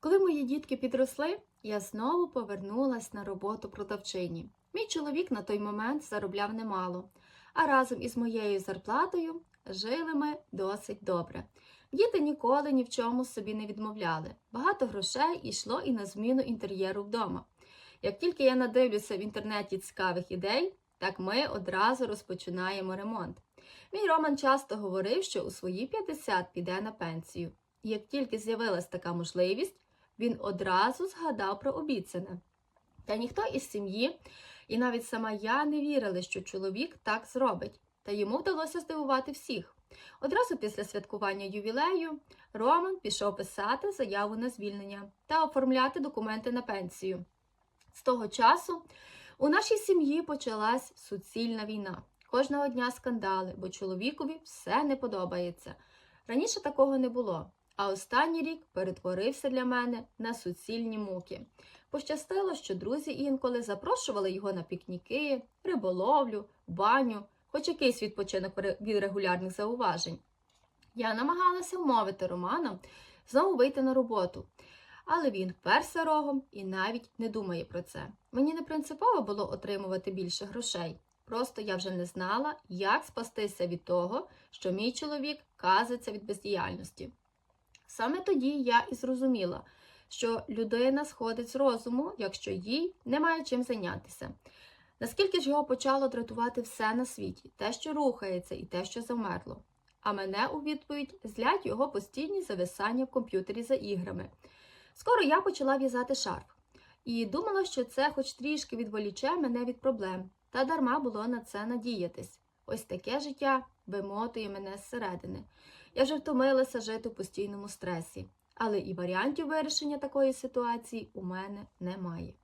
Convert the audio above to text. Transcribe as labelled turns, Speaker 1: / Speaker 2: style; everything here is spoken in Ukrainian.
Speaker 1: Коли мої дітки підросли, я знову повернулась на роботу продавчині. Мій чоловік на той момент заробляв немало, а разом із моєю зарплатою жили ми досить добре. Діти ніколи ні в чому собі не відмовляли. Багато грошей йшло і на зміну інтер'єру вдома. Як тільки я надивлюся в інтернеті цікавих ідей, так ми одразу розпочинаємо ремонт. Мій Роман часто говорив, що у свої 50 піде на пенсію. Як тільки з'явилась така можливість, він одразу згадав про обіцяне. Та ніхто із сім'ї, і навіть сама я не вірили, що чоловік так зробить, та йому вдалося здивувати всіх. Одразу після святкування ювілею Роман пішов писати заяву на звільнення та оформляти документи на пенсію. З того часу у нашій сім'ї почалась суцільна війна. Кожного дня скандали, бо чоловікові все не подобається. Раніше такого не було, а останній рік перетворився для мене на суцільні муки. Пощастило, що друзі інколи запрошували його на пікніки, риболовлю, баню, хоч якийсь відпочинок від регулярних зауважень. Я намагалася вмовити Романа знову вийти на роботу, але він вперся рогом і навіть не думає про це. Мені не принципово було отримувати більше грошей. Просто я вже не знала, як спастися від того, що мій чоловік казиться від бездіяльності. Саме тоді я і зрозуміла, що людина сходить з розуму, якщо їй немає чим зайнятися. Наскільки ж його почало дратувати все на світі, те, що рухається, і те, що замерло. А мене у відповідь злять його постійні зависання в комп'ютері за іграми. Скоро я почала в'язати шарф і думала, що це хоч трішки відволіче мене від проблем, та дарма було на це надіятись. Ось таке життя вимотує мене зсередини. Я вже втомилася жити в постійному стресі, але і варіантів вирішення такої ситуації у мене немає.